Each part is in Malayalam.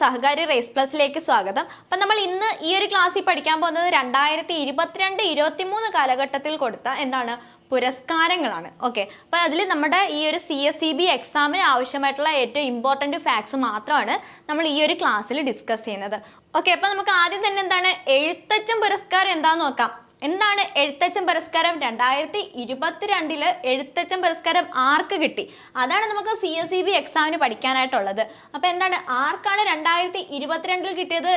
സഹകാരി റേസ് പ്ലസിലേക്ക് സ്വാഗതം. അപ്പം നമ്മൾ ഇന്ന് ഈ ഒരു ക്ലാസ്സിൽ പഠിക്കാൻ പോകുന്നത് രണ്ടായിരത്തി ഇരുപത്തിരണ്ട് ഇരുപത്തി മൂന്ന് കാലഘട്ടത്തിൽ കൊടുത്ത എന്താണ് പുരസ്കാരങ്ങളാണ്. ഓക്കെ അപ്പം അതിൽ നമ്മുടെ ഈ ഒരു സി എസ് സി ബി എക്സാമിന് ആവശ്യമായിട്ടുള്ള ഏറ്റവും ഇമ്പോർട്ടന്റ് ഫാക്ട്സ് മാത്രമാണ് നമ്മൾ ഈ ഒരു ക്ലാസ്സിൽ ഡിസ്കസ് ചെയ്യുന്നത്. ഓക്കെ അപ്പം നമുക്ക് ആദ്യം തന്നെ എന്താണ് എഴുത്തച്ഛൻ പുരസ്കാരം എന്താന്ന് നോക്കാം. എന്താണ് എഴുത്തച്ഛൻ പുരസ്കാരം? രണ്ടായിരത്തി ഇരുപത്തിരണ്ടിൽ എഴുത്തച്ഛൻ പുരസ്കാരം ആർക്ക് കിട്ടി? അതാണ് നമുക്ക് സി എസ് സി ബി എക്സാമിന് പഠിക്കാനായിട്ടുള്ളത്. അപ്പൊ എന്താണ് ആർക്കാണ് രണ്ടായിരത്തി ഇരുപത്തിരണ്ടിൽ കിട്ടിയത്?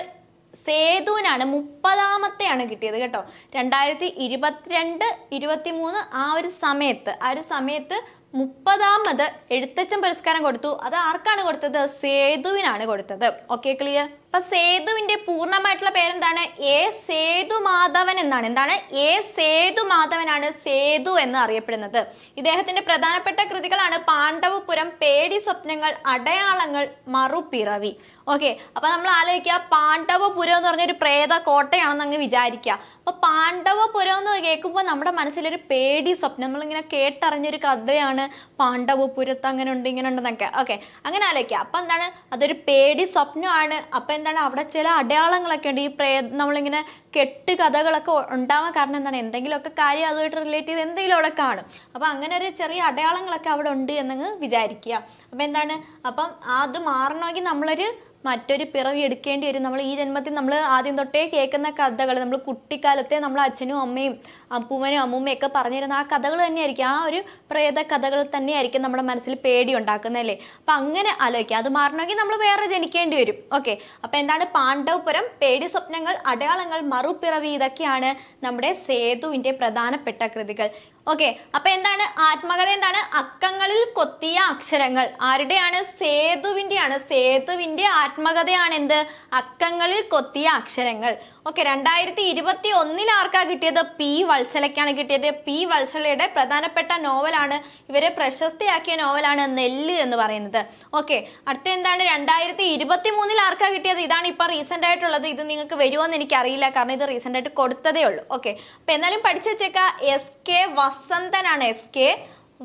സേതുവിനാണ് മുപ്പതാമത്തെയാണ് കിട്ടിയത് കേട്ടോ. രണ്ടായിരത്തി ഇരുപത്തിരണ്ട് ഇരുപത്തി മൂന്ന് ആ ഒരു സമയത്ത് ആ ഒരു സമയത്ത് മുപ്പതാമത് എഴുത്തച്ഛൻ പുരസ്കാരം കൊടുത്തു. അത് ആർക്കാണ് കൊടുത്തത്? സേതുവിനാണ് കൊടുത്തത്. ഓക്കെ ക്ലിയർ അപ്പൊ സേതുവിന്റെ പൂർണമായിട്ടുള്ള പേരെന്താണ്? എ സേതു മാധവൻ എന്നാണ്. എന്താണ്? എ സേതു മാധവനാണ് സേതു എന്ന് അറിയപ്പെടുന്നത്. ഇദ്ദേഹത്തിന്റെ പ്രധാനപ്പെട്ട കൃതികളാണ് പാണ്ഡവപുരം പേടി സ്വപ്നങ്ങൾ അടയാളങ്ങൾ മറുപിറവി. ഓക്കെ അപ്പൊ നമ്മൾ ആലോചിക്കുക പാണ്ഡവപുരം എന്ന് പറഞ്ഞൊരു പ്രേത കോട്ടയാണെന്ന് അങ്ങ് വിചാരിക്കുക. അപ്പൊ പാണ്ഡവപുരം എന്ന് കേൾക്കുമ്പോൾ നമ്മുടെ മനസ്സിലൊരു പേടി സ്വപ്നം. നമ്മളിങ്ങനെ കേട്ടറിഞ്ഞൊരു കഥയാണ് പാണ്ഡവപുരത്ത് അങ്ങനെ ഉണ്ട് ഇങ്ങനെ ഉണ്ടെന്നൊക്കെ. ഓക്കെ അങ്ങനെ ആലോചിക്കുക. അപ്പൊ എന്താണ്? അതൊരു പേടി സ്വപ്നമാണ്. അപ്പൊ എന്താണ് അവിടെ ചില അടയാളങ്ങളൊക്കെ ഉണ്ട്. ഈ പ്രേ നമ്മളിങ്ങനെ കെട്ട് കഥകളൊക്കെ ഉണ്ടാവാൻ കാരണം എന്താണ്? എന്തെങ്കിലുമൊക്കെ കാര്യം അതുമായിട്ട് റിലേറ്റ് ചെയ്ത് എന്തെങ്കിലും അവിടെ കാണും. അപ്പോൾ അങ്ങനെ ഒരു ചെറിയ അടയാളങ്ങളൊക്കെ അവിടെ ഉണ്ട് എന്നങ്ങ് വിചാരിക്കുക. അപ്പോൾ എന്താണ്? അപ്പം അത് മാറണമെങ്കിൽ നമ്മളൊരു മറ്റൊരു പിറവി എടുക്കേണ്ടി വരും. നമ്മൾ ഈ ജന്മത്തിൽ നമ്മൾ ആദ്യം തൊട്ടേ കേൾക്കുന്ന കഥകൾ നമ്മൾ കുട്ടിക്കാലത്തെ നമ്മൾ അച്ഛനും അമ്മയും അപ്പൂമ്മനും അമ്മൂമ്മയും ഒക്കെ പറഞ്ഞിരുന്ന ആ കഥകൾ തന്നെയായിരിക്കും. ആ ഒരു പ്രേത കഥകൾ തന്നെയായിരിക്കും നമ്മുടെ മനസ്സിൽ പേടി ഉണ്ടാക്കുന്നതല്ലേ അപ്പം അങ്ങനെ ആലോചിക്കുക. അത് മാറണമെങ്കിൽ നമ്മൾ വേറെ ജനിക്കേണ്ടി വരും. ഓക്കെ അപ്പം എന്താണ്? പാണ്ഡവപുരം പേടി സ്വപ്നങ്ങൾ അടയാളങ്ങൾ മറുപിറവി ഇതൊക്കെയാണ് നമ്മുടെ സേതുവിന്റെ പ്രധാനപ്പെട്ട കൃതികൾ. ഓക്കെ അപ്പൊ എന്താണ്? ആത്മകഥ എന്താണ്? അക്കങ്ങളിൽ കൊത്തിയ അക്ഷരങ്ങൾ. ആരുടെയാണ്? സേതുവിന്റെയാണ് സേതുവിന്റെ ആത്മകഥയാണ് എന്ത്? അക്കങ്ങളിൽ കൊത്തിയ അക്ഷരങ്ങൾ. ഓക്കെ രണ്ടായിരത്തി ഇരുപത്തി ഒന്നിൽ ആർക്കാ കിട്ടിയത്? പി വത്സലയ്ക്കാണ് കിട്ടിയത്. പി വത്സലയുടെ പ്രധാനപ്പെട്ട നോവലാണ്. ഇവരെ പ്രശസ്തിയാക്കിയ നോവലാണ് നെല്ല് എന്ന് പറയുന്നത്. ഓക്കെ അടുത്ത എന്താണ്? രണ്ടായിരത്തി ഇരുപത്തി മൂന്നിൽ ആർക്കാ കിട്ടിയത്? ഇതാണ് ഇപ്പൊ റീസെന്റ് ആയിട്ടുള്ളത്. ഇത് നിങ്ങൾക്ക് വരുമോ എന്ന് എനിക്ക് അറിയില്ല കാരണം ഇത് റീസെന്റ് ആയിട്ട് കൊടുത്തതേ ഉള്ളൂ. ഓക്കെ അപ്പൊ എന്നാലും പഠിച്ചു വെച്ചേക്ക. എസ് കെ വസന്തനാണ് എസ് കെ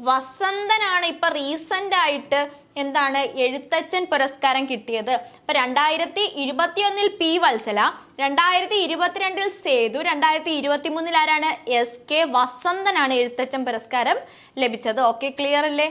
വസന്തനാണ് ഇപ്പൊ റീസെന്റ് ആയിട്ട് എന്താണ് എഴുത്തച്ഛൻ പുരസ്കാരം കിട്ടിയത്. ഇപ്പൊ രണ്ടായിരത്തി ഇരുപത്തിയൊന്നിൽ പി വത്സല രണ്ടായിരത്തി ഇരുപത്തിരണ്ടിൽ സേതു രണ്ടായിരത്തി ഇരുപത്തി മൂന്നിൽ ആരാണ് എസ് കെ വസന്തനാണ് എഴുത്തച്ഛൻ പുരസ്കാരം ലഭിച്ചത്. ഓക്കെ ക്ലിയർ അല്ലേ?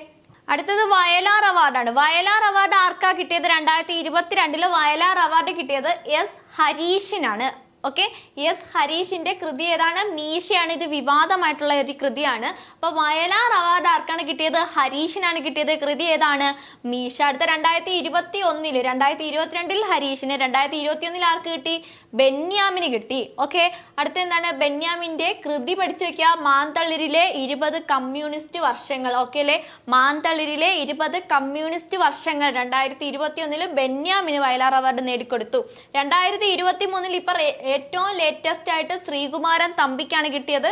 അടുത്തത് വയലാർ അവാർഡാണ് വയലാർ അവാർഡ് ആർക്കാ കിട്ടിയത്? രണ്ടായിരത്തി ഇരുപത്തിരണ്ടിൽ വയലാർ അവാർഡ് കിട്ടിയത് എസ് ഹരീഷിനാണ്. ഓക്കെ യെസ് ഹരീഷിന്റെ കൃതി ഏതാണ്? മീശയാണ്. ഇത് വിവാദമായിട്ടുള്ള ഒരു കൃതിയാണ്. അപ്പൊ വയലാർ അവാർഡ് ആർക്കാണ് കിട്ടിയത്? ഹരീഷിനാണ് കിട്ടിയത്. കൃതി ഏതാണ്? മീശ. അടുത്ത രണ്ടായിരത്തി ഇരുപത്തി ഒന്നിൽ രണ്ടായിരത്തി ഇരുപത്തിരണ്ടിൽ ഹരീഷിന് രണ്ടായിരത്തി ഇരുപത്തി ഒന്നിൽ ആർക്ക് കിട്ടി? ബെന്യാമിന് കിട്ടി. ഓക്കെ അടുത്ത എന്താണ്? ബെന്യാമിന്റെ കൃതി പഠിച്ചു വെക്കുക. മാന്തളിരിലെ ഇരുപത് കമ്മ്യൂണിസ്റ്റ് വർഷങ്ങൾ. ഓക്കെ അല്ലേ? മാന്തളിരിലെ ഇരുപത് കമ്മ്യൂണിസ്റ്റ് വർഷങ്ങൾ. രണ്ടായിരത്തി ഇരുപത്തി ഒന്നിൽ ബെന്യാമിന് വയലാർ അവാർഡ് നേടിക്കൊടുത്തു. രണ്ടായിരത്തി ഇരുപത്തി മൂന്നിൽ ഇപ്പൊ ഏറ്റവും ലേറ്റസ്റ്റ് ആയിട്ട് ശ്രീകുമാരൻ തമ്പിക്കാണ് കിട്ടിയത്.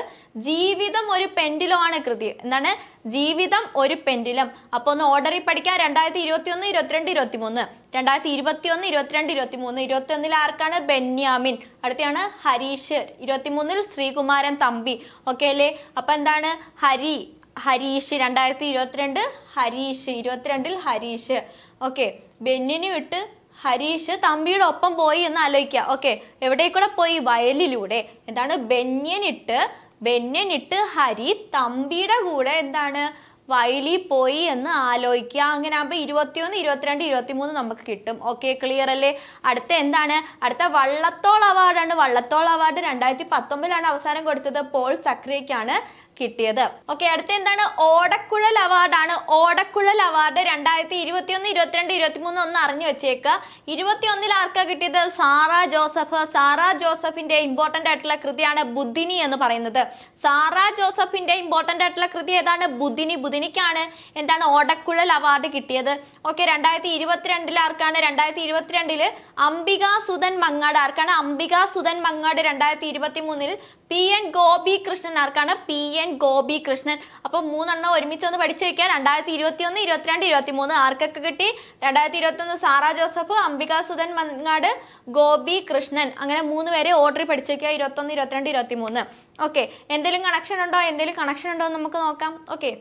ജീവിതം ഒരു പെൻഡിലോ കൃതി. എന്താണ്? ജീവിതം ഒരു പെൻഡിലം. അപ്പൊ ഒന്ന് ഓർഡറിൽ പഠിക്കാം. രണ്ടായിരത്തി ഇരുപത്തി ഒന്ന് ഇരുപത്തിരണ്ട് ഇരുപത്തി മൂന്ന് രണ്ടായിരത്തി ഇരുപത്തി ഒന്ന് ഇരുപത്തിരണ്ട് ഇരുപത്തി മൂന്ന് ഇരുപത്തി ഒന്നിൽ ആർക്കാണ്? ബെന്യാമിൻ. അടുത്താണ് ഹരീഷ്. ഇരുപത്തി മൂന്നിൽ ശ്രീകുമാരൻ തമ്പി. ഓക്കെ അല്ലേ? അപ്പൊ എന്താണ്? ഹരി ഹരീഷ്. രണ്ടായിരത്തി ഇരുപത്തിരണ്ട് ഹരീഷ്. ഇരുപത്തിരണ്ടിൽ ഹരീഷ്. ഓക്കെ ബെന്നിന് വിട്ട് ഹരീഷ് തമ്പിയുടെ ഒപ്പം പോയി എന്ന് ആലോചിക്കുക. ഓക്കെ എവിടെ പോയി? വയലിലൂടെ. എന്താണ്? ബെന്യനിട്ട് ബെന്യനിട്ട് ഹരി തമ്പിയുടെ കൂടെ എന്താണ്? വയലിൽ പോയി എന്ന് ആലോചിക്കുക. അങ്ങനെ ആകുമ്പോൾ ഇരുപത്തിയൊന്ന് ഇരുപത്തിരണ്ട് ഇരുപത്തിമൂന്ന് നമുക്ക് കിട്ടും. ഓക്കെ ക്ലിയർ അല്ലേ? അടുത്ത എന്താണ്? അടുത്ത വള്ളത്തോൾ അവാർഡാണ്. വള്ളത്തോൾ അവാർഡ് രണ്ടായിരത്തി പത്തൊമ്പതിലാണ് അവസാനം കൊടുത്തത് പോൾ സക്രിയക്കാണ് കിട്ടിയത്. ഓക്കെ അടുത്ത എന്താണ് ഓടക്കുഴൽ അവാർഡാണ് ഓടക്കുഴൽ അവാർഡ് രണ്ടായിരത്തി ഇരുപത്തിയൊന്ന് ഇരുപത്തിരണ്ട് ഇരുപത്തിമൂന്ന് ഒന്ന് അറിഞ്ഞു വെച്ചേക്കുക ഇരുപത്തിയൊന്നിൽ ആർക്കാ കിട്ടിയത്? സാറ ജോസഫ്. സാറ ജോസഫിന്റെ ഇമ്പോർട്ടന്റ് ആയിട്ടുള്ള കൃതിയാണ് ബുദ്ധിനി എന്ന് പറയുന്നത്. സാറ ജോസഫിന്റെ ഇമ്പോർട്ടന്റ് ആയിട്ടുള്ള കൃതി ഏതാണ്? ബുദ്ധിനി. ബുദ്ധിനിക്കാണ് എന്താണ് ഓടക്കുഴൽ അവാർഡ് കിട്ടിയത്. ഓക്കെ രണ്ടായിരത്തി ഇരുപത്തിരണ്ടിൽ ആർക്കാണ്? രണ്ടായിരത്തി ഇരുപത്തിരണ്ടിൽ അംബിക സുധൻ മങ്ങാട്. ആർക്കാണ്? അംബിക സുധൻ മങ്ങാട് രണ്ടായിരത്തി ഇരുപത്തി മൂന്നിൽ പി എൻ ഗോപി കൃഷ്ണൻ ആർക്കാണ്? പി എൻ ഗോപി കൃഷ്ണൻ അപ്പൊ മൂന്നെണ്ണം ഒരുമിച്ച് ഒന്ന് പഠിച്ചു വെക്കുക രണ്ടായിരത്തി ഇരുപത്തി ഒന്ന് ഇരുപത്തിരണ്ട് ഇരുപത്തി മൂന്ന് ആർക്കൊക്കെ കിട്ടി? രണ്ടായിരത്തി ഇരുപത്തി ഒന്ന് സാറ ജോസഫ് അംബിക സുധൻ മങ്ങാട് ഗോപി കൃഷ്ണൻ അങ്ങനെ മൂന്ന് പേരെ ഓർഡർ പഠിച്ചു വെക്കുക ഇരുപത്തൊന്ന് ഇരുപത്തിരണ്ട് ഇരുപത്തി മൂന്ന് ഓക്കെ എന്തെങ്കിലും കണക്ഷൻ ഉണ്ടോ? എന്തെങ്കിലും കണക്ഷൻ ഉണ്ടോ എന്ന് നമുക്ക് നോക്കാം. ഓക്കെ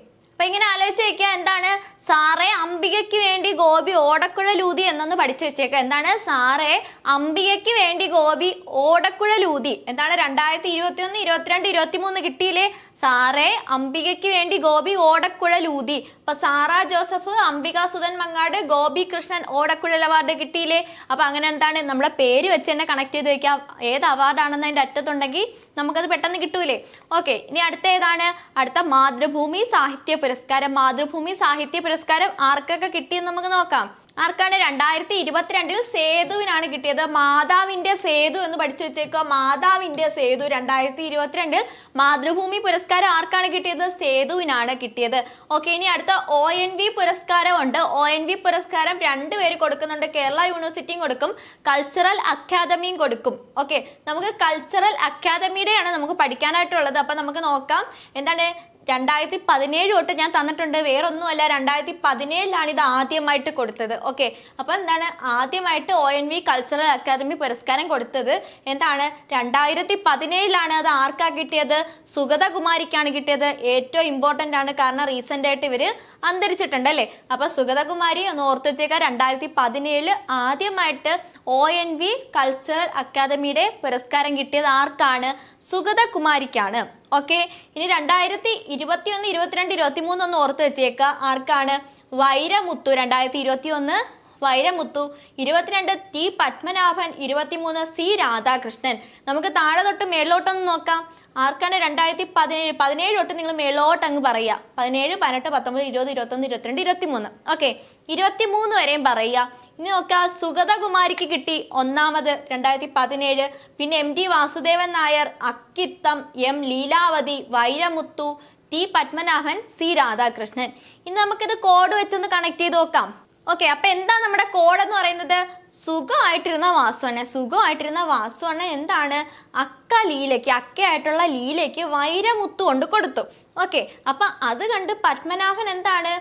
അപ്പൊ ഇങ്ങനെ ആലോചിച്ച് വെക്കുക എന്താണ്? സാറെ അംബികയ്ക്ക് വേണ്ടി ഗോപി ഓടക്കുഴലൂതി എന്നൊന്ന് പഠിച്ചു വെച്ചേക്ക. എന്താണ്? സാറെ അംബികയ്ക്ക് വേണ്ടി ഗോപി ഓടക്കുഴലൂതി. എന്താണ്? രണ്ടായിരത്തി ഇരുപത്തി ഒന്ന് ഇരുപത്തിരണ്ട് ഇരുപത്തി മൂന്ന് കിട്ടിയില്ലേ? സാറേ അംബികയ്ക്ക് വേണ്ടി ഗോപി ഓടക്കുഴലൂതി അപ്പൊ സാറ ജോസഫ് അംബിക സുധൻ മങ്ങാട് ഗോപി കൃഷ്ണൻ ഓടക്കുഴൽ അവാർഡ് കിട്ടിയില്ലേ? അപ്പൊ അങ്ങനെ എന്താണ് നമ്മുടെ പേര് വെച്ച് തന്നെ കണക്ട് ചെയ്ത് വെക്കാം. ഏത് അവാർഡാണെന്ന് അതിന്റെ അറ്റത്തുണ്ടെങ്കിൽ നമുക്കത് പെട്ടെന്ന് കിട്ടൂലേ? ഓക്കെ ഇനി അടുത്ത ഏതാണ്? അടുത്ത മാതൃഭൂമി സാഹിത്യ പുരസ്കാരം. മാതൃഭൂമി സാഹിത്യ പുരസ്കാരം ആർക്കൊക്കെ കിട്ടിയെന്ന് നമുക്ക് നോക്കാം. ആർക്കാണ് രണ്ടായിരത്തി ഇരുപത്തിരണ്ടിൽ സേതുവിനാണ് കിട്ടിയത്? മാതാവിന്റെ സേതു എന്ന് പഠിച്ചു വെച്ചേക്കുക. മാതാവിന്റെ സേതു രണ്ടായിരത്തി ഇരുപത്തിരണ്ടിൽ മാതൃഭൂമി പുരസ്കാരം ആർക്കാണ് കിട്ടിയത്? സേതുവിനാണ് കിട്ടിയത്. ഓക്കെ ഇനി അടുത്ത ഒ എൻ വി പുരസ്കാരം ഉണ്ട് ഒ എൻ വി പുരസ്കാരം രണ്ടുപേര് കൊടുക്കുന്നുണ്ട്. കേരള യൂണിവേഴ്സിറ്റിയും കൊടുക്കും. കൾച്ചറൽ അക്കാദമിയും കൊടുക്കും. ഓക്കെ നമുക്ക് കൾച്ചറൽ അക്കാദമിയുടെയാണ് നമുക്ക് പഠിക്കാനായിട്ടുള്ളത്. അപ്പൊ നമുക്ക് നോക്കാം. എന്താണ്? രണ്ടായിരത്തി പതിനേഴ് തൊട്ട് ഞാൻ തന്നിട്ടുണ്ട്. വേറൊന്നുമല്ല രണ്ടായിരത്തി പതിനേഴിലാണ് ഇത് ആദ്യമായിട്ട് കൊടുത്തത്. ഓക്കെ അപ്പൊ എന്താണ്? ആദ്യമായിട്ട് O N V cultural academy പുരസ്കാരം കൊടുത്തത് എന്താണ്? രണ്ടായിരത്തി പതിനേഴിലാണ് അത് ആർക്കാ കിട്ടിയത്? സുഗതകുമാരിക്കാണ് കിട്ടിയത്. ഏറ്റവും ഇമ്പോർട്ടന്റ് ആണ്. കാരണം റീസെന്റ് ആയിട്ട് ഇവർ അന്തരിച്ചിട്ടുണ്ട് അല്ലേ? അപ്പൊ സുഗതകുമാരി ഒന്ന് ഓർത്ത് വെച്ചേക്ക. രണ്ടായിരത്തി പതിനേഴിൽ ആദ്യമായിട്ട് ഒ എൻ വി കൾച്ചറൽ അക്കാദമിയുടെ പുരസ്കാരം കിട്ടിയത് ആർക്കാണ്? സുഗതകുമാരിക്കാണ്. ഓക്കെ ഇനി രണ്ടായിരത്തി ഇരുപത്തിയൊന്ന് ഇരുപത്തിരണ്ട് ഇരുപത്തി മൂന്ന് ഒന്ന് ഓർത്ത് വെച്ചേക്കുക ആർക്കാണ്? വൈരമുത്തു രണ്ടായിരത്തി ഇരുപത്തി ഒന്ന് വൈരമുത്തു. ഇരുപത്തിരണ്ട് ടി പത്മനാഭൻ ഇരുപത്തിമൂന്ന് സി രാധാകൃഷ്ണൻ. നമുക്ക് താഴെ തൊട്ട് മേളിലോട്ടൊന്ന് നോക്കാം. ആർക്കാണ് രണ്ടായിരത്തി പതിനേഴ് പതിനേഴ് തൊട്ട് നിങ്ങൾ മേളോട്ട് അങ്ങ് പറയുക. പതിനേഴ് പതിനെട്ട് പത്തൊമ്പത് ഇരുപത് ഇരുപത്തൊന്ന് ഇരുപത്തിരണ്ട് ഇരുപത്തിമൂന്ന്. ഓക്കെ. ഇരുപത്തിമൂന്ന് വരെയും പറയുക. ഇനി നോക്കുക. സുഗതകുമാരിക്ക് കിട്ടി ഒന്നാമത് രണ്ടായിരത്തി പതിനേഴ്. പിന്നെ M T Vasudevan Nair Akkitham M Leelavathi Vairamuthu T Padmanabhan C Radhakrishnan. ഇനി നമുക്കിത് കോഡ് വെച്ചൊന്ന് കണക്ട് ചെയ്ത് നോക്കാം. ഓക്കെ അപ്പൊ എന്താ നമ്മുടെ കോഡ് എന്ന് പറയുന്നത്? സുഖമായിട്ടിരുന്ന വാസുവണ്ണ സുഖമായിട്ടിരുന്ന വാസുവണ്ണ എന്താണ്? അക്ക ലീലയ്ക്ക് അക്കയായിട്ടുള്ള ലീലയ്ക്ക് വൈരമുത്തു കൊണ്ട് കൊടുത്തു. ഓക്കെ അപ്പൊ അത് കണ്ട് പത്മനാഭൻ എന്താണ്?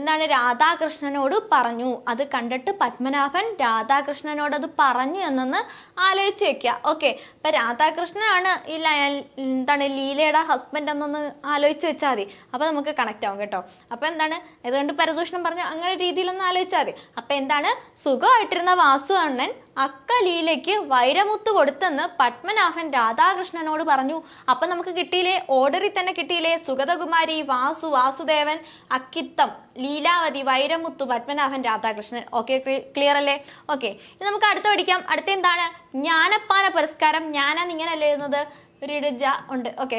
എന്താണ്? രാധാകൃഷ്ണനോട് പറഞ്ഞു. അത് കണ്ടിട്ട് പത്മനാഭൻ രാധാകൃഷ്ണനോട് അത് പറഞ്ഞു എന്നൊന്ന് ആലോചിച്ച് വെക്കുക ഓക്കെ. അപ്പൊ രാധാകൃഷ്ണനാണ് ഈ എന്താണ് ലീലയുടെ ഹസ്ബൻഡ് എന്നൊന്ന് ആലോചിച്ച് വെച്ചാൽ മതി. അപ്പൊ നമുക്ക് കണക്ട് ആവും കേട്ടോ. അപ്പൊ എന്താണ്? ഏതുകൊണ്ട് പരദൂഷണം പറഞ്ഞു? അങ്ങനെ രീതിയിലൊന്ന് ആലോചിച്ചാൽ മതി. അപ്പൊ എന്താണ്? സുഖമായിട്ടിരുന്ന വാസു അണ്ണൻ അക്ക ലീലയ്ക്ക് വൈരമുത്ത് കൊടുത്തെന്ന് പത്മനാഭൻ രാധാകൃഷ്ണനോട് പറഞ്ഞു. അപ്പൊ നമുക്ക് കിട്ടിയില്ലേ? ഓർഡറിൽ തന്നെ കിട്ടിയില്ലേ? സുഗതകുമാരി വാസു വാസുദേവൻ അക്കിത്തം ലീലാവതി വൈരമുത്തു പത്മനാഭൻ രാധാകൃഷ്ണൻ. ഓക്കെ ക്ലിയർ അല്ലേ? ഓക്കെ ഇത് നമുക്ക് അടുത്ത പഠിക്കാം. അടുത്ത എന്താണ്? ജ്ഞാനപ്പാന പുരസ്കാരം. ഞാനാണ് ഇങ്ങനെയല്ല എഴുതുന്നത്? ഇടുജ ഉണ്ട്. ഓക്കെ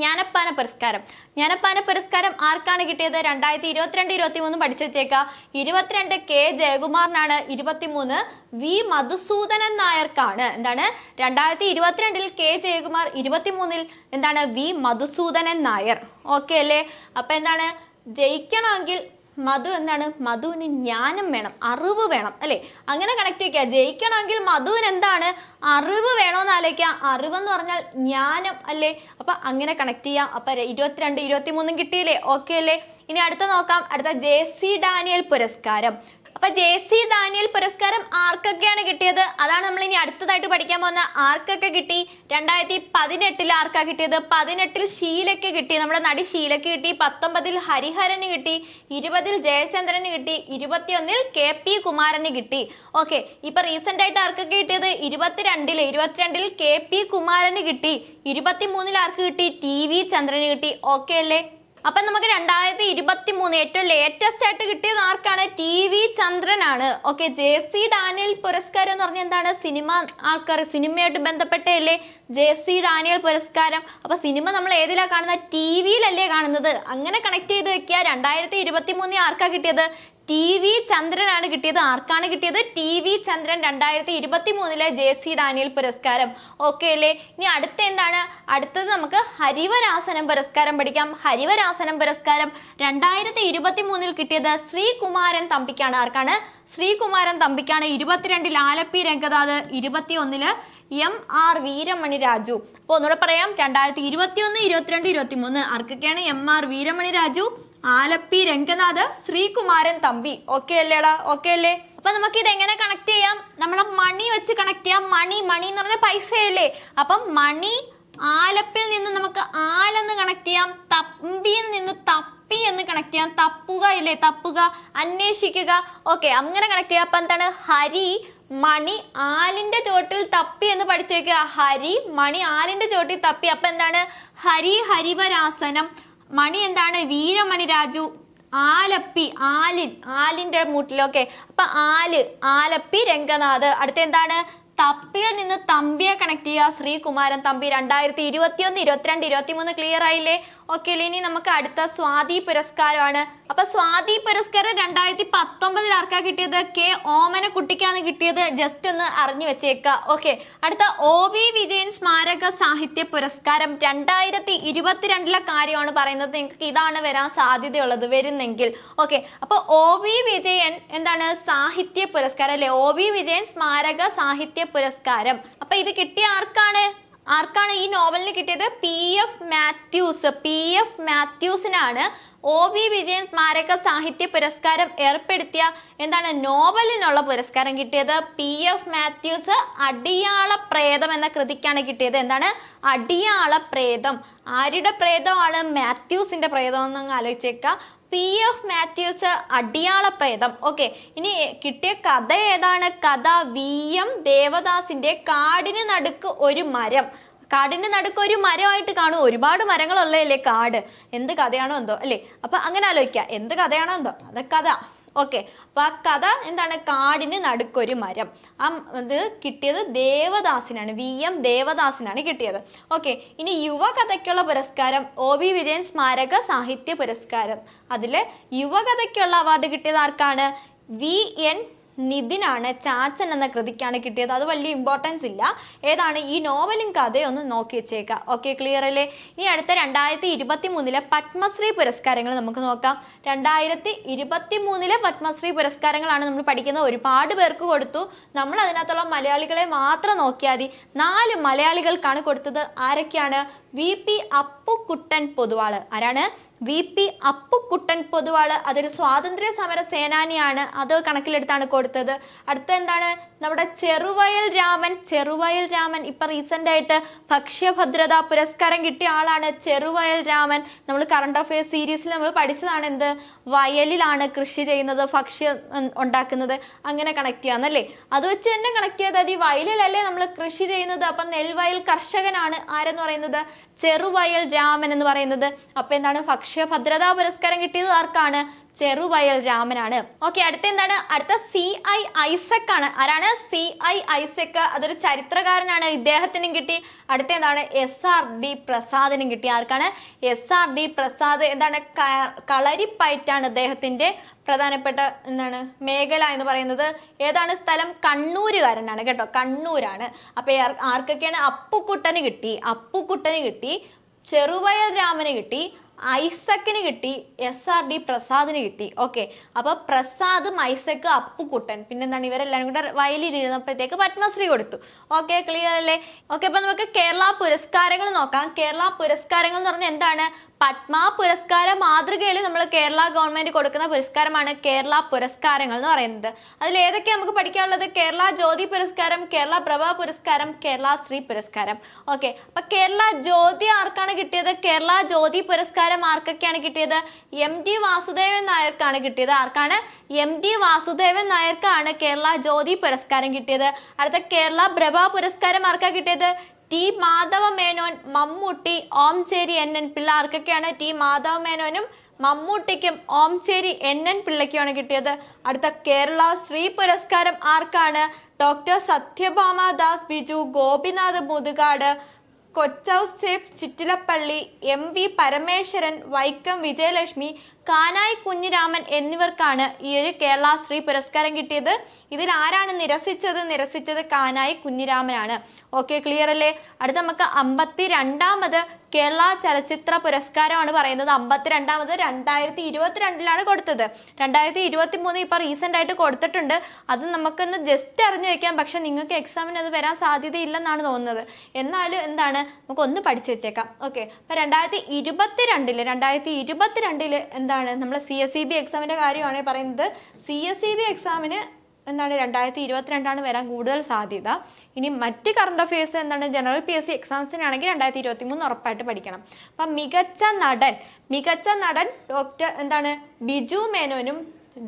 ജ്ഞാനപ്പാന പുരസ്കാരം. ജ്ഞാനപ്പാന പുരസ്കാരം ആർക്കാണ് കിട്ടിയത്? രണ്ടായിരത്തി ഇരുപത്തിരണ്ട് ഇരുപത്തി മൂന്ന് പഠിച്ചു വെച്ചേക്ക. ഇരുപത്തിരണ്ട് കെ ജയകുമാറിനാണ്. ഇരുപത്തിമൂന്ന് വി മധുസൂദനൻ നായർക്കാണ്. എന്താണ്? രണ്ടായിരത്തി ഇരുപത്തിരണ്ടിൽ കെ ജയകുമാർ ഇരുപത്തിമൂന്നിൽ എന്താണ്? വി മധുസൂദനൻ നായർ. ഓക്കെ അല്ലേ? അപ്പൊ എന്താണ്? ജയിക്കണമെങ്കിൽ മധു എന്താണ്? മധുവിന് ജ്ഞാനം വേണം അറിവ് വേണം അല്ലേ? അങ്ങനെ കണക്ട് ചെയ്യുക ജയിക്കണമെങ്കിൽ മധുവിന് എന്താണ്? അറിവ് വേണമെന്ന് ആലോചിക്കുക. അറിവെന്ന് പറഞ്ഞാൽ ജ്ഞാനം അല്ലേ? അപ്പൊ അങ്ങനെ കണക്ട് ചെയ്യാം. അപ്പൊ ഇരുപത്തിരണ്ട് ഇരുപത്തി മൂന്നും കിട്ടിയില്ലേ? ഓക്കെ അല്ലേ? ഇനി അടുത്ത നോക്കാം. അടുത്ത ജെ സി ഡാനിയൽ പുരസ്കാരം. അപ്പൊ ജെ സി ദാനിയൽ പുരസ്കാരം ആർക്കൊക്കെയാണ് കിട്ടിയത്? അതാണ് നമ്മൾ ഇനി അടുത്തതായിട്ട് പഠിക്കാൻ പോകുന്ന ആർക്കൊക്കെ കിട്ടി? രണ്ടായിരത്തി പതിനെട്ടിൽ ആർക്കാ കിട്ടിയത്? പതിനെട്ടിൽ ഷീലയ്ക്ക് കിട്ടി. നമ്മുടെ നടി ഷീലയ്ക്ക് കിട്ടി. പത്തൊമ്പതിൽ ഹരിഹരന് കിട്ടി. ഇരുപതിൽ ജയചന്ദ്രന് കിട്ടി. ഇരുപത്തിയൊന്നിൽ കെ പി കുമാരന് കിട്ടി. ഓക്കെ ഇപ്പൊ റീസെന്റ് ആയിട്ട് ആർക്കൊക്കെ കിട്ടിയത്? ഇരുപത്തിരണ്ടിൽ ഇരുപത്തിരണ്ടിൽ കെ പി കുമാരന് കിട്ടി. ഇരുപത്തിമൂന്നിൽ ആർക്ക് കിട്ടി? ടി വി ചന്ദ്രന് കിട്ടി. ഓക്കെ അല്ലേ? അപ്പൊ നമുക്ക് രണ്ടായിരത്തി ഇരുപത്തി മൂന്ന് ഏറ്റവും ലേറ്റസ്റ്റ് ആയിട്ട് കിട്ടിയത് ആർക്കാണ്? ടി വി ചന്ദ്രനാണ്. ഓക്കെ ജെ സി ഡാനിയൽ പുരസ്കാരം എന്ന് പറഞ്ഞാൽ എന്താണ്? സിനിമ ആൾക്കാർ സിനിമയായിട്ട് ബന്ധപ്പെട്ടല്ലേ ജെ സി ഡാനിയൽ പുരസ്കാരം. അപ്പൊ സിനിമ നമ്മൾ ഏതിലാ കാണുന്നത്? ടി വിയിലല്ലേ കാണുന്നത്. അങ്ങനെ കണക്ട് ചെയ്ത് വെക്കുക രണ്ടായിരത്തി ഇരുപത്തി മൂന്നിൽ ആർക്കാ കിട്ടിയത്? ടി വി ചന്ദ്രനാണ് കിട്ടിയത്. ആർക്കാണ് കിട്ടിയത്? ടി വി ചന്ദ്രൻ രണ്ടായിരത്തി ഇരുപത്തി മൂന്നിലെ ജെ സി ഡാനിയൽ പുരസ്കാരം. ഓക്കെ അല്ലേ? ഇനി അടുത്ത എന്താണ്? അടുത്തത് നമുക്ക് ഹരിവരാസനം പുരസ്കാരം പഠിക്കാം. ഹരിവരാസനം പുരസ്കാരം രണ്ടായിരത്തി ഇരുപത്തി മൂന്നിൽ കിട്ടിയത് ശ്രീകുമാരൻ തമ്പിക്കാണ്. ആർക്കാണ്? ശ്രീകുമാരൻ തമ്പിക്കാണ്. ഇരുപത്തിരണ്ടിൽ ആലപ്പി രംഗതാത് ഇരുപത്തി ഒന്നിൽ എം ആർ വീരമണി രാജു. അപ്പോൾ ഒന്നുകൂടെ പറയാം. രണ്ടായിരത്തി ഇരുപത്തി ഒന്ന് ഇരുപത്തിരണ്ട് ഇരുപത്തി മൂന്ന് ആർക്കൊക്കെയാണ് M R Veeramani Raju? Alleppey Ranganath Sreekumaran Thampi. Okay അല്ലേടാ? ഓക്കെ അല്ലേ? അപ്പൊ നമുക്ക് ഇത് എങ്ങനെ കണക്ട് ചെയ്യാം? നമ്മുടെ മണി വെച്ച് കണക്ട് ചെയ്യാം. മണി മണി എന്ന് പറഞ്ഞ പൈസയല്ലേ? അപ്പം മണി ആലപ്പിൽ നിന്ന് നമുക്ക് ആലെന്ന് കണക്ട് ചെയ്യാം. തമ്പിയിൽ നിന്ന് തപ്പി എന്ന് കണക്ട് ചെയ്യാം. തപ്പുക ഇല്ലേ? തപ്പുക. അന്വേഷിക്കുക. ഓക്കെ അങ്ങനെ കണക്ട് ചെയ്യാം. അപ്പൊ എന്താണ്? ഹരി മണി ആലിന്റെ ചോട്ടിൽ തപ്പി എന്ന് പഠിച്ചു വെക്കുക ഹരി മണി ആലിന്റെ ചോട്ടിൽ തപ്പി. അപ്പൊ എന്താണ്? ഹരി ഹരിവരാസനം. മണി എന്താണ്? വീരമണി രാജു. ആലപ്പി ആലിൻ ആലിന്റെ മൂട്ടിലൊക്കെ അപ്പൊ ആൽ ആലപ്പി രംഗനാഥ്. അടുത്ത എന്താണ്? തപ്പിയിൽ നിന്ന് തമ്പിയെ കണക്ട് ചെയ്യുക ശ്രീകുമാരൻ തമ്പി. രണ്ടായിരത്തി ഇരുപത്തി ഒന്ന് ഇരുപത്തിരണ്ട് ഇരുപത്തി മൂന്ന് ക്ലിയർ ആയില്ലേ? ഓക്കെ ഇനി നമുക്ക് അടുത്ത സ്വാതി പുരസ്കാരമാണ്. അപ്പൊ സ്വാതി പുരസ്കാരം രണ്ടായിരത്തി പത്തൊമ്പതിൽ ആർക്കാ കിട്ടിയത്? കെ ഓമന കുട്ടിക്കാണ് കിട്ടിയത്. ജസ്റ്റ് ഒന്ന് അറിഞ്ഞു വെച്ചേക്ക. ഓക്കെ അടുത്ത ഒ വി വിജയൻ സ്മാരക സാഹിത്യ പുരസ്കാരം രണ്ടായിരത്തി ഇരുപത്തിരണ്ടിലെ കാര്യമാണ് പറയുന്നത്. നിങ്ങൾക്ക് ഇതാണ് വരാൻ സാധ്യതയുള്ളത് വരുന്നെങ്കിൽ. ഓക്കെ അപ്പൊ ഒ വി വിജയൻ എന്താണ്? സാഹിത്യ പുരസ്കാരം അല്ലെ? ഒ വി വിജയൻ സ്മാരക സാഹിത്യ പുരസ്കാരം. അപ്പൊ ഇത് കിട്ടിയ ആർക്കാണ്? ആർക്കാണ് ഈ നോവലിന് കിട്ടിയത്? P F Mathews. P F മാത്യൂസിനാണ് O V Vijayan സ്മാരക സാഹിത്യ പുരസ്കാരം ഏർപ്പെടുത്തിയ എന്താണ് നോവലിനുള്ള പുരസ്കാരം കിട്ടിയത്? പി എഫ് മാത്യൂസ് അടിയാള പ്രേതം എന്ന കൃതിക്കാണ് കിട്ടിയത്. എന്താണ്? അടിയാള പ്രേതം ആരുടെ പ്രേതമാണ്? മാത്യൂസിന്റെ പ്രേതം എന്നങ്ങ് ആലോചിച്ചേക്കുക പി എഫ് മാത്യൂസ് അടിയാള പ്രേതം ഓക്കെ ഇനി കിട്ടിയ കഥ ഏതാണ്? കഥ വി എം ദേവദാസിന്റെ കാടിന് നടുക്ക് ഒരു മരം. കാടിന്റെ നടുക്ക് ഒരു മരമായിട്ട് കാണും. ഒരുപാട് മരങ്ങളുള്ളതല്ലേ കാട്? എന്ത് കഥയാണോ എന്തോ അല്ലേ? അപ്പൊ അങ്ങനെ ആലോചിക്കുക എന്ത് കഥയാണോ എന്തോ? അത്. കഥ ഓക്കെ. അപ്പൊ ആ കഥ എന്താണ്? കാടിന് നടുക്കൊരു മരം. ആ ഇത് കിട്ടിയത് ദേവദാസിനാണ്. വി എം ദേവദാസിനാണ് കിട്ടിയത്. ഓക്കെ. ഇനി യുവകഥയ്ക്കുള്ള പുരസ്കാരം ഒ വി വിജയൻ സ്മാരക സാഹിത്യ പുരസ്കാരം. അതിൽ യുവകഥയ്ക്കുള്ള അവാർഡ് കിട്ടിയത് ആർക്കാണ്? വി എൻ നിതിനാണ് ചാച്ചൻ എന്ന കൃതിക്കാണ് കിട്ടിയത്. അത് വലിയ ഇമ്പോർട്ടൻസ് ഇല്ല. ഏതാണ്? ഈ നോവലും കഥയും ഒന്ന് നോക്കി വെച്ചേക്കാം. ഓക്കെ ക്ലിയർ അല്ലേ? ഇനി അടുത്ത രണ്ടായിരത്തി ഇരുപത്തി മൂന്നിലെ പത്മശ്രീ പുരസ്കാരങ്ങൾ നമുക്ക് നോക്കാം. രണ്ടായിരത്തി ഇരുപത്തി മൂന്നിലെ പത്മശ്രീ പുരസ്കാരങ്ങളാണ് നമ്മൾ പഠിക്കുന്നത് ഒരുപാട് പേർക്ക് കൊടുത്തു. നമ്മൾ അതിനകത്തുള്ള മലയാളികളെ മാത്രം നോക്കിയാൽ മതി. നാല് മലയാളികൾക്കാണ് കൊടുത്തത്. ആരൊക്കെയാണ്? V P Appukuttan Poduval. ആരാണ്? വി പി അപ്പുക്കുട്ടൻ പൊതുവാൾ അതൊരു സ്വാതന്ത്ര്യ സമര സേനാനിയാണ്. അത് കണക്കിലെടുത്താണ് കൊടുത്തത്. അടുത്ത എന്താണ്? നമ്മുടെ ചെറുവയൽ രാമൻ ചെറുവയൽ രാമൻ. ഇപ്പൊ റീസെന്റ് ആയിട്ട് ഭക്ഷ്യഭദ്രതാ പുരസ്കാരം കിട്ടിയ ആളാണ് ചെറുവയൽ രാമൻ. നമ്മൾ കറണ്ട് അഫയേഴ്സ് സീരീസിൽ നമ്മൾ പഠിച്ചതാണ് എന്ത്? വയലിലാണ് കൃഷി ചെയ്യുന്നത് ഭക്ഷ്യം ഉണ്ടാക്കുന്നത്. അങ്ങനെ കണക്ട് ചെയ്യാന്നല്ലേ? അത് വെച്ച് തന്നെ കണക്ട് ചെയ്താൽ ഈ വയലിലല്ലേ നമ്മൾ കൃഷി ചെയ്യുന്നത്. അപ്പൊ നെൽവയൽ കർഷകനാണ് ആരെന്ന് പറയുന്നത്? ചെറുവയൽ രാമൻ എന്ന് പറയുന്നത്. അപ്പൊ എന്താണ്? ഭക്ഷ്യഭദ്രതാ പുരസ്കാരം കിട്ടിയത് ആർക്കാണ്? ചെറുവയൽ രാമനാണ്. ഓക്കെ അടുത്ത എന്താണ് അടുത്ത സി ഐ ഐസക് ആണ്. ആരാണ്? C I Isaac. അതൊരു ചരിത്രകാരനാണ്. ഇദ്ദേഹത്തിനും കിട്ടി. അടുത്ത എന്താണ് എസ് ആർ ഡി പ്രസാദിനും കിട്ടി. ആർക്കാണ്? S R D Prasad. എന്താണ്? കളരിപ്പയറ്റാണ് അദ്ദേഹത്തിന്റെ പ്രധാനപ്പെട്ട എന്താണ്? മേഖല എന്ന് പറയുന്നത്. ഏതാണ്? സ്ഥലം കണ്ണൂരുകാരനാണ് കേട്ടോ. കണ്ണൂരാണ്. അപ്പൊ ആർക്കൊക്കെയാണ്? അപ്പുക്കുട്ടന് കിട്ടി. അപ്പുക്കുട്ടന് കിട്ടി. ചെറുവയൽ രാമന് കിട്ടി. ഐസക്കിന് കിട്ടി എസ് ആർ ഡി പ്രസാദിന് കിട്ടി. ഓക്കെ അപ്പൊ പ്രസാദും ഐസക്ക് അപ്പുക്കുട്ടൻ പിന്നെന്താണ്? ഇവരെല്ലാരും കൂടെ വയലിരുന്നപ്പോഴത്തേക്ക് പത്മശ്രീ കൊടുത്തു. ഓക്കെ ക്ലിയർ അല്ലേ? ഓക്കെ അപ്പൊ നമുക്ക് കേരള പുരസ്കാരങ്ങൾ നോക്കാം. കേരള പുരസ്കാരങ്ങൾ എന്ന് പറഞ്ഞാൽ എന്താണ്? പത്മ പുരസ്കാര മാതൃകയിൽ നമ്മൾ കേരള ഗവൺമെന്റ് കൊടുക്കുന്ന പുരസ്കാരമാണ് കേരള പുരസ്കാരങ്ങൾ എന്ന് പറയുന്നത്. അതിൽ ഏതൊക്കെ നമുക്ക് പഠിക്കാനുള്ളത്? കേരള ജ്യോതി പുരസ്കാരം കേരള പ്രഭ പുരസ്കാരം കേരള ശ്രീ പുരസ്കാരം. ഓക്കെ അപ്പൊ കേരള ജ്യോതി ആർക്കാണ് കിട്ടിയത്? കേരള ജ്യോതി പുരസ്കാരം ആർക്കൊക്കെയാണ് കിട്ടിയത്. എം ടി വാസുദേവൻ നായർക്കാണ് കിട്ടിയത്. ആർക്കാണ്? എം ടി വാസുദേവൻ നായർക്കാണ് കേരള ജ്യോതി പുരസ്കാരം കിട്ടിയത്. അടുത്ത കേരള പ്രഭ പുരസ്കാരം ആർക്കാണ് കിട്ടിയത്? T Madhava Menon Mammootty Omchery N N Pillai ആർക്കൊക്കെയാണ്? ടി മാധവ മേനോനും മമ്മൂട്ടിക്കും ഓംചേരി എൻ എൻ പിള്ളയ്ക്കുമാണ് കിട്ടിയത്. അടുത്ത കേരള ശ്രീ പുരസ്കാരം ആർക്കാണ്? Doctor Sathyabhama Das Biju Gopinath Muthukad Kochouseph Chittilappilly M V Parameswaran Vaikom Vijayalakshmi Kanayi Kunhiraman എന്നിവർക്കാണ് ഈ ഒരു കേരള ശ്രീ പുരസ്കാരം കിട്ടിയത്. ഇതിൽ ആരാണ് നിരസിച്ചത്? നിരസിച്ചത് കാനായി കുഞ്ഞിരാമനാണ്. ഓക്കെ ക്ലിയർ അല്ലേ? അടുത്ത നമുക്ക് അമ്പത്തി രണ്ടാമത് കേരള ചലച്ചിത്ര പുരസ്കാരമാണ് പറയുന്നത്. അമ്പത്തിരണ്ടാമത് രണ്ടായിരത്തി ഇരുപത്തിരണ്ടിലാണ് കൊടുത്തത്. രണ്ടായിരത്തി ഇരുപത്തി മൂന്ന് ഇപ്പൊ റീസെന്റ് ആയിട്ട് കൊടുത്തിട്ടുണ്ട്. അത് നമുക്കൊന്ന് ജസ്റ്റ് അറിഞ്ഞു വയ്ക്കാം പക്ഷെ നിങ്ങൾക്ക് എക്സാമിന് അത് വരാൻ സാധ്യതയില്ലെന്നാണ് തോന്നുന്നത്. എന്നാലും എന്താണ്? നമുക്ക് ഒന്ന് പഠിച്ചു വെച്ചേക്കാം. ഓക്കെ അപ്പം രണ്ടായിരത്തി ഇരുപത്തിരണ്ടിൽ രണ്ടായിരത്തി ഇരുപത്തിരണ്ടിൽ എന്താണ്? നമ്മൾ സി എസ് സി ബി എക്സാമിന്റെ കാര്യമാണ് പറയുന്നത്. സി എസ് സി ബി എക്സാമിന് എന്താണ്? രണ്ടായിരത്തി ഇരുപത്തിരണ്ടാണ് വരാൻ കൂടുതൽ സാധ്യത. ഇനി മറ്റ് കറണ്ട് അഫയേഴ്സ് എന്താണ്? ജനറൽ പി എസ് സി എക്സാംസിനാണെങ്കിൽ രണ്ടായിരത്തി ഇരുപത്തി മൂന്ന് ഉറപ്പായിട്ട് പഠിക്കണം. അപ്പം മികച്ച നടൻ മികച്ച നടൻ ഡോക്ടർ എന്താണ്? ബിജു മേനോനും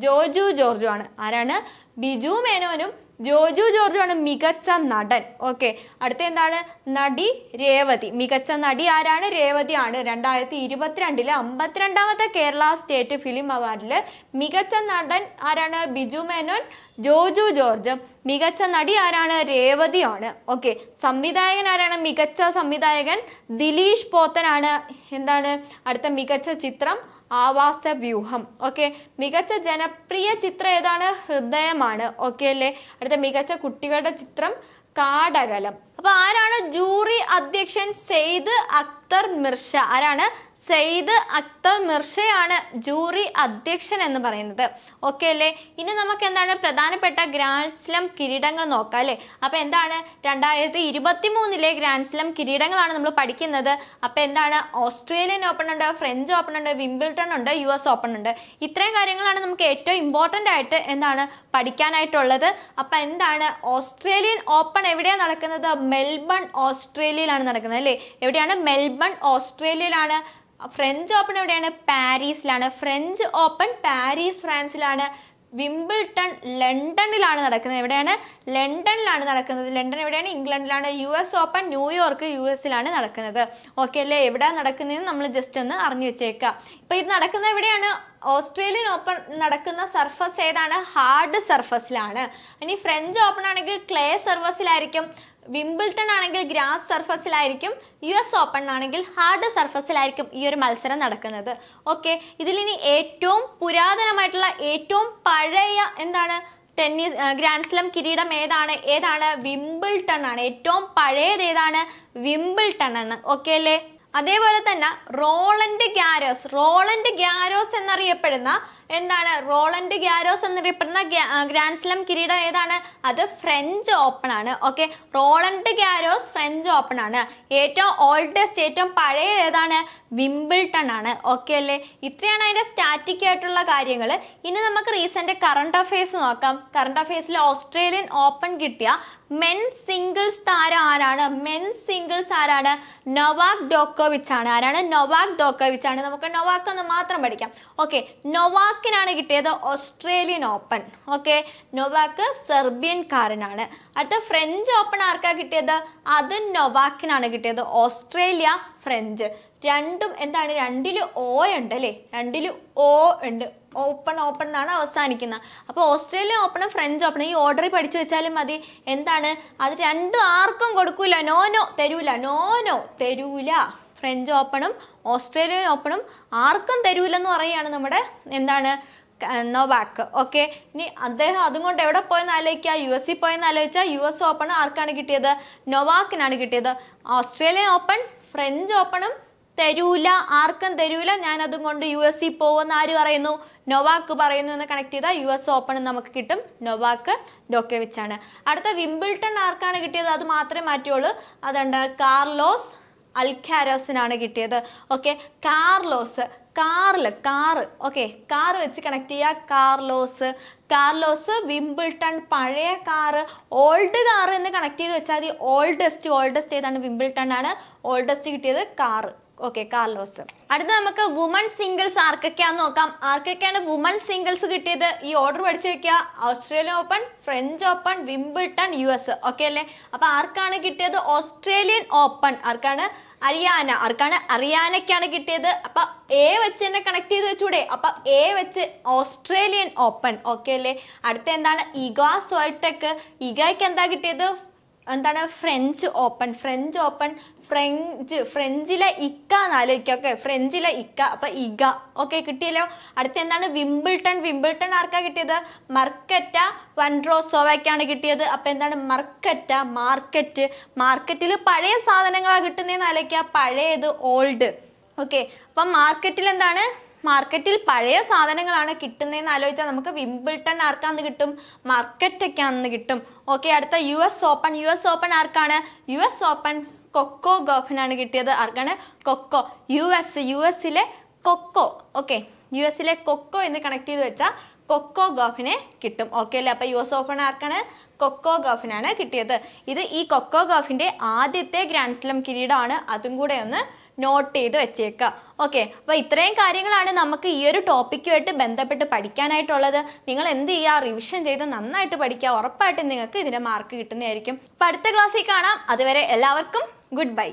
ജോജു ജോർജു ആണ് ആരാണ്? ബിജു മേനോനും ജോജു ജോർജാണ് മികച്ച നടൻ. ഓക്കെ. അടുത്ത എന്താണ് നടി രേവതി. മികച്ച നടി ആരാണ്? രേവതി ആണ്. രണ്ടായിരത്തി ഇരുപത്തിരണ്ടിൽ അമ്പത്തിരണ്ടാമത്തെ കേരള സ്റ്റേറ്റ് ഫിലിം അവാർഡിൽ മികച്ച നടൻ ആരാണ്? ബിജു മേനോൻ ജോജു ജോർജ്. മികച്ച നടി ആരാണ്? രേവതിയാണ് ഓക്കെ. സംവിധായകൻ ആരാണ്? മികച്ച സംവിധായകൻ ദിലീഷ് പോത്തനാണ്. എന്താണ്? അടുത്ത മികച്ച ചിത്രം ആവാസ വ്യൂഹം ഓക്കെ മികച്ച ജനപ്രിയ ചിത്രം ഏതാണ്? ഹൃദയമാണ്. ഓക്കെ അല്ലേ? അടുത്ത മികച്ച കുട്ടികളുടെ ചിത്രം കാടകലം. അപ്പൊ ആരാണ് ജൂറി അധ്യക്ഷൻ സെയ്ദ് അക്തർ മിർഷ? ആരാണ്? സെയ്ദ് അക്തർ മിർഷയാണ് ജൂറി അധ്യക്ഷൻ എന്ന് പറയുന്നത്. ഓക്കെ അല്ലേ? ഇനി നമുക്ക് എന്താണ് പ്രധാനപ്പെട്ട ഗ്രാൻഡ് സ്ലം കിരീടങ്ങൾ നോക്കാം അല്ലേ? അപ്പോൾ എന്താണ് രണ്ടായിരത്തി ഇരുപത്തി മൂന്നിലെ ഗ്രാൻഡ് സ്ലം കിരീടങ്ങളാണ് നമ്മൾ പഠിക്കുന്നത്. അപ്പോൾ എന്താണ്? ഓസ്ട്രേലിയൻ ഓപ്പൺ ഉണ്ട് ഫ്രഞ്ച് ഓപ്പൺ ഉണ്ട് വിംബിൾട്ടൺ ഉണ്ട് യു എസ് ഓപ്പൺ ഉണ്ട്. ഇത്രയും കാര്യങ്ങളാണ് നമുക്ക് ഏറ്റവും ഇമ്പോർട്ടന്റ് ആയിട്ട് എന്താണ് പഠിക്കാനായിട്ടുള്ളത്. അപ്പോൾ എന്താണ്? ഓസ്ട്രേലിയൻ ഓപ്പൺ എവിടെയാണ് നടക്കുന്നത്? മെൽബൺ ഓസ്ട്രേലിയയിലാണ് നടക്കുന്നത് അല്ലേ? എവിടെയാണ്? മെൽബൺ ഓസ്ട്രേലിയയിലാണ്. ഫ്രഞ്ച് ഓപ്പൺ എവിടെയാണ്? പാരീസിലാണ്. ഫ്രഞ്ച് ഓപ്പൺ പാരീസ് ഫ്രാൻസിലാണ്. വിംബിൾട്ടൺ ലണ്ടനിലാണ് നടക്കുന്നത്. എവിടെയാണ്? ലണ്ടനിലാണ് നടക്കുന്നത്. ലണ്ടൻ എവിടെയാണ്? ഇംഗ്ലണ്ടിലാണ്. U S open New York U എസിലാണ് നടക്കുന്നത്. ഓക്കെ അല്ലേ? എവിടെ നടക്കുന്നതെന്ന് നമ്മൾ ജസ്റ്റ് ഒന്ന് അറിഞ്ഞു വെച്ചേക്കുക ഇപ്പൊ ഇത് നടക്കുന്നത് എവിടെയാണ്? ഓസ്ട്രേലിയൻ ഓപ്പൺ നടക്കുന്ന സർഫസ് ഏതാണ്? ഹാർഡ് സർഫസിലാണ് ഇനി ഫ്രഞ്ച് ഓപ്പൺ ആണെങ്കിൽ ക്ലേ സർഫസിലായിരിക്കും വിംബിൾട്ടൺ ആണെങ്കിൽ ഗ്രാസ് സർഫസിലായിരിക്കും യു എസ് ഓപ്പൺ ആണെങ്കിൽ ഹാർഡ് സർഫസിലായിരിക്കും ഈ ഒരു മത്സരം നടക്കുന്നത്. ഓക്കെ ഇതിലിനി ഏറ്റവും പുരാതനമായിട്ടുള്ള ഏറ്റവും പഴയ എന്താണ് ടെന്നീസ് ഗ്രാൻഡ് സ്ലം കിരീടം ഏതാണ്? ഏതാണ്? വിംബിൾട്ടൺ ആണ്. ഏറ്റവും പഴയത് ഏതാണ്? വിംബിൾട്ടൺ ആണ്. ഓക്കെ അല്ലേ? അതേപോലെ തന്നെ റോളൻഡ് ഗ്യാരോസ് റോളൻഡ് ഗ്യാരോസ് എന്നറിയപ്പെടുന്ന എന്താണ്? റോളൻഡ് ഗ്യാരോസ് എന്നറിയപ്പെടുന്ന ഗ്രാൻഡ് സ്ലം കിരീടം ഏതാണ്? അത് ഫ്രഞ്ച് ഓപ്പൺ ആണ്. Okay? Roland Garros French open ആണ്. ഏറ്റവും ഓൾഡസ്റ്റ് ഏറ്റവും പഴയ ഏതാണ്? വിംബിൾട്ടൺ ആണ്. ഓക്കെ അല്ലേ? ഇത്രയാണ് അതിന്റെ സ്റ്റാറ്റിക് ആയിട്ടുള്ള കാര്യങ്ങൾ ഇനി നമുക്ക് റീസെന്റ് കറണ്ട് അഫയേഴ്സ് നോക്കാം. കറണ്ട് അഫയേഴ്സിൽ ഓസ്ട്രേലിയൻ ഓപ്പൺ കിട്ടിയ മെൻ സിംഗിൾസ് താരം ആരാണ്? മെൻ സിംഗിൾസ് ആരാണ്? നൊവാക് ഡോക്കോവിച്ച് ആണ്. ആരാണ്? നൊവാക് ഡോക്കോവിച്ച് ആണ്. നമുക്ക് നൊവാക്ക് എന്ന് മാത്രം പഠിക്കാം. ഓക്കെ? നൊവാക്കിനാണ് കിട്ടിയത് Australian open. Okay Novak Serbian കാരനാണ് അടുത്ത ഫ്രഞ്ച് ഓപ്പൺ ആർക്കാ കിട്ടിയത്? അത് നൊവാക്കിനാണ് കിട്ടിയത്. Australia French. രണ്ടും എന്താണ്? രണ്ടിൽ ഓ ഉണ്ട് അല്ലേ? രണ്ടിൽ ഓ ഉണ്ട്. ഓപ്പൺ ഓപ്പൺ എന്നാണ് അവസാനിക്കുന്നത്. അപ്പോൾ ഓസ്ട്രേലിയൻ ഓപ്പണും ഫ്രഞ്ച് ഓപ്പണും ഈ ഓർഡറിൽ പഠിച്ചു വെച്ചാലും മതി. എന്താണ്? അത് രണ്ടും ആർക്കും കൊടുക്കൂല. നോ തരൂല. നോ തരൂല. ഫ്രഞ്ച് ഓപ്പണും ഓസ്ട്രേലിയൻ ഓപ്പണും ആർക്കും തരൂലെന്ന് പറയുകയാണ് നമ്മുടെ എന്താണ് നോവാക്ക്. ഓക്കെ? ഇനി അദ്ദേഹം അതും കൊണ്ട് എവിടെ പോയെന്ന് ആലോചിക്കുക? യു എസ് സി പോയെന്ന് ആലോചിച്ചാൽ യു എസ് ഓപ്പൺ ആർക്കാണ് കിട്ടിയത്? നൊവാക്കിനാണ് കിട്ടിയത്. ഓസ്ട്രേലിയൻ ഓപ്പൺ ഫ്രഞ്ച് ഓപ്പണും തരൂല ആർക്കും തരൂല. ഞാൻ അതും കൊണ്ട് യു എസ് സി പോകുമെന്ന് ആര് പറയുന്നു? നൊവാക്ക് പറയുന്നു എന്ന് കണക്ട് ചെയ്താൽ യു എസ് ഓപ്പൺ നമുക്ക് കിട്ടും. നൊവാക്ക് ഡോക്കെ വെച്ചാണ് അടുത്ത വിംബിൾട്ടൺ ആർക്കാണ് കിട്ടിയത്? അത് മാത്രമേ മാറ്റുള്ളൂ അതുണ്ട് കാർലോസ് അൽഖാരോസിനാണ് കിട്ടിയത്. ഓക്കെ കാർലോസ് കാറിൽ കാറ് ഓക്കെ കാർ വെച്ച് കണക്ട് ചെയ്യുക കാർലോസ് കാർലോസ് വിംബിൾട്ടൺ പഴയ കാറ് ഓൾഡ് കാർ എന്ന് കണക്ട് ചെയ്ത് വെച്ചാൽ മതി. ഓൾഡസ്റ്റ് ഓൾഡസ്റ്റ് ഏതാണ്? വിംബിൾട്ടൺ ആണ്. ഓൾഡസ്റ്റ് കിട്ടിയത് കാറ്. Okay Carlos. അടുത്ത നമുക്ക് വുമൺ സിംഗിൾസ് ആർക്കൊക്കെയാന്ന് നോക്കാം. ആർക്കൊക്കെയാണ് വുമൺ സിംഗിൾസ് കിട്ടിയത്? ഈ ഓർഡർ പഠിച്ചു വെക്കുക Australian open French open Wimbledon U S okay അല്ലേ? അപ്പൊ ആർക്കാണ് കിട്ടിയത്? ഓസ്ട്രേലിയൻ ഓപ്പൺ ആർക്കാണ്? അരിയാന ആർക്കാണ്? അറിയാനയ്ക്കാണ് കിട്ടിയത്. അപ്പൊ എ വെച്ച് തന്നെ കണക്ട് ചെയ്ത് വെച്ചൂടെ. അപ്പൊ എ വെച്ച് ഓസ്ട്രേലിയൻ ഓപ്പൺ ഓക്കെ അല്ലേ? അടുത്ത എന്താണ്? ഇഗ സോൾടെക് ഇഗയ്ക്ക് എന്താ കിട്ടിയത്? എന്താണ് French open French open French ഫ്രഞ്ചിലെ ഇക്ക എന്നാലോചിക്കുക ഓക്കെ ഫ്രഞ്ചിലെ ഇക്ക അപ്പൊ ഇഗ. ഓക്കെ കിട്ടിയല്ലോ? അടുത്ത എന്താണ് വിംബിൾട്ടൺ വിംബിൾട്ടൺ ആർക്കാ കിട്ടിയത്? മർക്കറ്റ വൺറോസോവയ്ക്കാണ് കിട്ടിയത്. അപ്പൊ എന്താണ് മർക്കറ്റ മാർക്കറ്റ് മാർക്കറ്റിൽ പഴയ സാധനങ്ങളാണ് കിട്ടുന്നതെന്ന് ആലോചിക്കുക പഴയത് ഓൾഡ് ഓക്കെ അപ്പം മാർക്കറ്റിൽ എന്താണ്? മാർക്കറ്റിൽ പഴയ സാധനങ്ങളാണ് കിട്ടുന്നതെന്ന് ആലോചിച്ചാൽ നമുക്ക് വിംബിൾട്ടൺ ആർക്കാന്ന് കിട്ടും മാർക്കറ്റൊക്കെയാണെന്ന് കിട്ടും. ഓക്കെ അടുത്ത U S open U S open ആർക്കാണ്? യു എസ് ഓപ്പൺ കൊക്കോ ഗോഫിനാണ് കിട്ടിയത്. ആർക്കാണ്? കൊക്കോ. യു എസ് യു എസിലെ കൊക്കോ. ഓക്കെ യു എസിലെ കൊക്കോ എന്ന് കണക്ട് ചെയ്ത് വെച്ചാൽ കൊക്കോ ഗോഫിനെ കിട്ടും. ഓക്കെ അല്ലേ? അപ്പോൾ യു എസ് ഓപ്പൺ ആർക്കാണ്? കൊക്കോ ഗോഫിനാണ് കിട്ടിയത്. ഇത് ഈ കൊക്കോ ഗോഫിന്റെ ആദ്യത്തെ ഗ്രാൻഡ് സ്ലം കിരീടമാണ്. അതും കൂടെ ഒന്ന് നോട്ട് ചെയ്ത് വെച്ചേക്കുക ഓക്കെ അപ്പോൾ ഇത്രയും കാര്യങ്ങളാണ് നമുക്ക് ഈ ഒരു ടോപ്പിക്കുമായിട്ട് ബന്ധപ്പെട്ട് പഠിക്കാനായിട്ടുള്ളത്. നിങ്ങൾ എന്ത് ചെയ്യുക റിവിഷൻ ചെയ്ത് നന്നായിട്ട് പഠിക്കുക. ഉറപ്പായിട്ടും നിങ്ങൾക്ക് ഇതിന്റെ മാർക്ക് കിട്ടുന്നതായിരിക്കും. അപ്പോൾ അടുത്ത ക്ലാസ്സിൽ കാണാം. അതുവരെ എല്ലാവർക്കും ഗുഡ് ബൈ